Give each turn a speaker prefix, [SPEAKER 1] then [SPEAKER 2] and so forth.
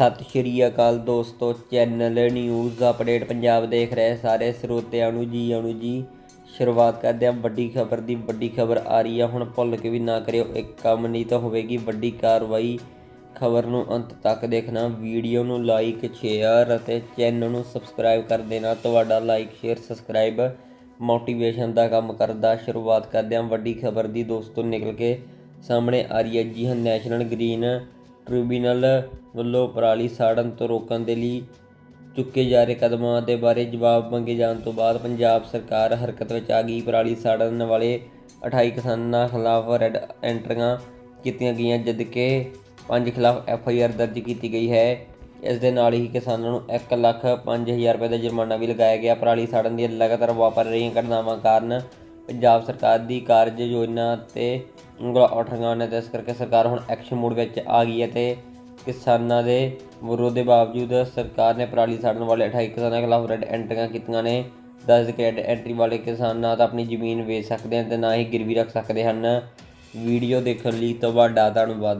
[SPEAKER 1] ਸਤਿ ਸ਼੍ਰੀ ਅਕਾਲ ਦੋਸਤੋ, channel news update Punjab ਦੇਖ ਰਹੇ ਸਾਰੇ ਸਰੋਤਿਆਂ ਨੂੰ ਜੀ ਆਣੂ ਜੀ। ਸ਼ੁਰੂਆਤ ਕਰਦੇ ਹਾਂ, ਵੱਡੀ ਖਬਰ ਦੀ, ਵੱਡੀ ਖਬਰ ਆ ਰਹੀ ਆ। ਹੁਣ ਭੁੱਲ ਕੇ ਵੀ ਨਾ ਕਰਿਓ, ਇੱਕ ਕੰਮ ਨਹੀਂ ਤਾਂ ਹੋਵੇਗੀ ਵੱਡੀ ਕਾਰਵਾਈ। ਖਬਰ ਨੂੰ ਅੰਤ ਤੱਕ ਦੇਖਣਾ, ਵੀਡੀਓ ਨੂੰ ਲਾਈਕ ਸ਼ੇਅਰ ਅਤੇ ਚੈਨਲ ਨੂੰ ਸਬਸਕ੍ਰਾਈਬ ਕਰ ਦੇਣਾ। ਤੁਹਾਡਾ ਲਾਈਕ ਸ਼ੇਅਰ ਸਬਸਕ੍ਰਾਈਬ ਮੋਟੀਵੇਸ਼ਨ ਦਾ ਕੰਮ ਕਰਦਾ। ਸ਼ੁਰੂਆਤ ਕਰਦੇ ਹਾਂ, ਵੱਡੀ ਖਬਰ ਦੀ ਦੋਸਤੋ, ਨਿਕਲ ਕੇ ਸਾਹਮਣੇ ਆ ਰਹੀ ਹੈ ਜੀ ਹਾਂ ਨੈਸ਼ਨਲ ਗ੍ਰੀਨ ਟ੍ਰਿਬਿਊਨਲ ਵੱਲੋਂ ਪਰਾਲੀ ਸਾੜਨ ਤੋਂ ਰੋਕਣ ਦੇ ਲਈ ਚੁੱਕੇ ਜਾ ਰਹੇ ਕਦਮਾਂ ਦੇ ਬਾਰੇ ਜਵਾਬ ਮੰਗੇ ਜਾਣ ਤੋਂ ਬਾਅਦ ਪੰਜਾਬ ਸਰਕਾਰ ਹਰਕਤ ਵਿੱਚ ਆ ਗਈ। ਪਰਾਲੀ ਸਾੜਨ ਵਾਲੇ 28 ਕਿਸਾਨਾਂ ਖਿਲਾਫ ਰੈੱਡ ਐਂਟਰੀਆਂ ਕੀਤੀਆਂ ਗਈਆਂ ਜਦਕਿ ਪੰਜ ਖਿਲਾਫ ਐਫ ਆਈ ਆਰ ਦਰਜ ਕੀਤੀ ਗਈ ਹੈ। ਇਸ ਦੇ ਨਾਲ ਹੀ ਕਿਸਾਨਾਂ ਨੂੰ 1 ਲੱਖ 5000 ਰੁਪਏ ਦਾ ਜੁਰਮਾਨਾ ਵੀ ਲਗਾਇਆ ਗਿਆ। ਪਰਾਲੀ ਸਾੜਨ ਦੀਆਂ ਲਗਾਤਾਰ ਵਾਪਰ ਰਹੀਆਂ ਘਟਨਾਵਾਂ ਕਾਰਨ ਪੰਜਾਬ ਸਰਕਾਰ ਦੀ ਕਾਰਜ ਯੋਜਨਾ ਤੇ ਉਂਗਲਾਂ ਉੱਠ ਨੇ, ਤੇ ਇਸ ਕਰਕੇ ਸਰਕਾਰ ਹੁਣ ਐਕਸ਼ਨ ਮੋਡ ਵਿੱਚ ਆ ਗਈ ਹੈ ਤੇ ਕਿਸਾਨਾਂ ਦੇ ਵਿਰੋਧ ਦੇ ਬਾਵਜੂਦ ਸਰਕਾਰ ਨੇ ਪਰਾਲੀ ਸਾੜਨ ਵਾਲੇ 28 ਕਿਸਾਨਾਂ ਖਿਲਾਫ ਰੈੱਡ ਐਂਟਰੀਆਂ ਕੀਤੀਆਂ ਨੇ। ਦਸ ਰੈੱਡ ਐਂਟਰੀ ਵਾਲੇ ਕਿਸਾਨ ਨਾ ਤਾਂ ਆਪਣੀ ਜ਼ਮੀਨ ਵੇਚ ਸਕਦੇ ਹਨ ਤੇ ਨਾ ਹੀ ਗਿਰਵੀ ਰੱਖ ਸਕਦੇ ਹਨ। ਵੀਡੀਓ ਦੇਖਣ ਲਈ ਤੁਹਾਡਾ ਧੰਨਵਾਦ।